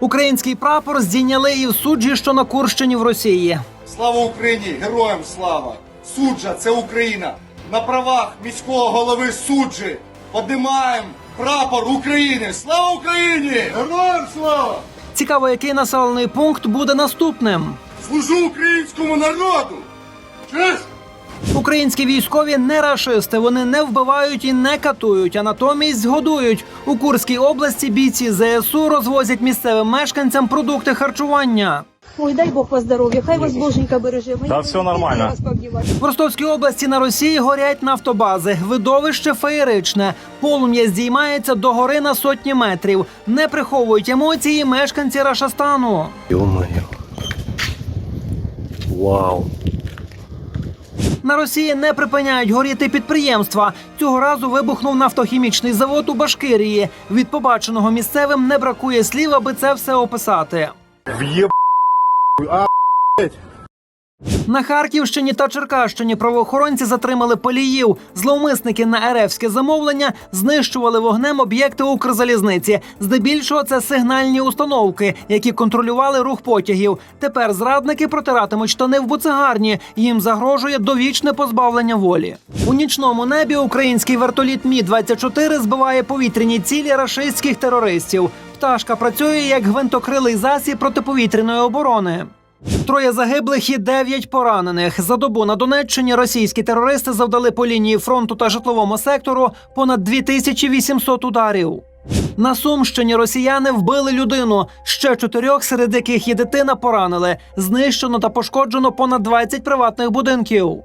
Український прапор здійняли і в суджі, що на Курщині в Росії. Слава Україні! Героям слава! Суджа це Україна! На правах міського голови суджі подимаємо прапор України! Слава Україні! Героям слава! Цікаво, який населений пункт буде наступним. Служу українському народу! Честь! Українські військові не рашисти. Вони не вбивають і не катують, а натомість годують. У Курській області бійці ЗСУ розвозять місцевим мешканцям продукти харчування. Ой, дай Бог вас здоров'я, хай вас Боженька береже. Мені Та все нормально. В Ростовській області на Росії горять нафтобази. Видовище феєричне. Полум'я здіймається до гори на сотні метрів. Не приховують емоції мешканці Рашастану. Ё-моё. Вау. На Росії не припиняють горіти підприємства. Цього разу вибухнув нафтохімічний завод у Башкирії. Від побаченого місцевим не бракує слів, аби це все описати. В'єб... На Харківщині та Черкащині правоохоронці затримали поліїв. Зловмисники на РФське замовлення знищували вогнем об'єкти Укрзалізниці. Здебільшого це сигнальні установки, які контролювали рух потягів. Тепер зрадники протиратимуть штани в буцегарні. Їм загрожує довічне позбавлення волі. У нічному небі український вертоліт Мі 24 збиває повітряні цілі рашистських терористів. Пташка працює як гвинтокрилий засіб протиповітряної оборони. Троє загиблих і дев'ять поранених. За добу на Донеччині російські терористи завдали по лінії фронту та житловому сектору понад 2800 ударів. На Сумщині росіяни вбили людину. Ще чотирьох, серед яких є дитина, поранили. Знищено та пошкоджено понад 20 приватних будинків.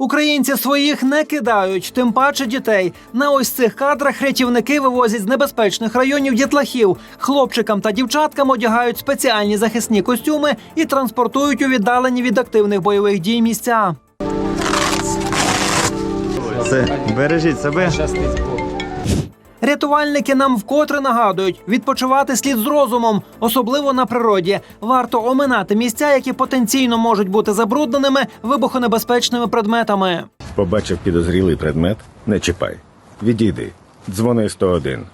Українці своїх не кидають, тим паче дітей. На ось цих кадрах рятівники вивозять з небезпечних районів дітлахів. Хлопчикам та дівчаткам одягають спеціальні захисні костюми і транспортують у віддалені від активних бойових дій місця. Це бережіть себе. Рятувальники нам вкотре нагадують, відпочивати слід з розумом, особливо на природі. Варто оминати місця, які потенційно можуть бути забрудненими вибухонебезпечними предметами. Побачив підозрілий предмет, не чіпай. Відійди. Дзвони 101.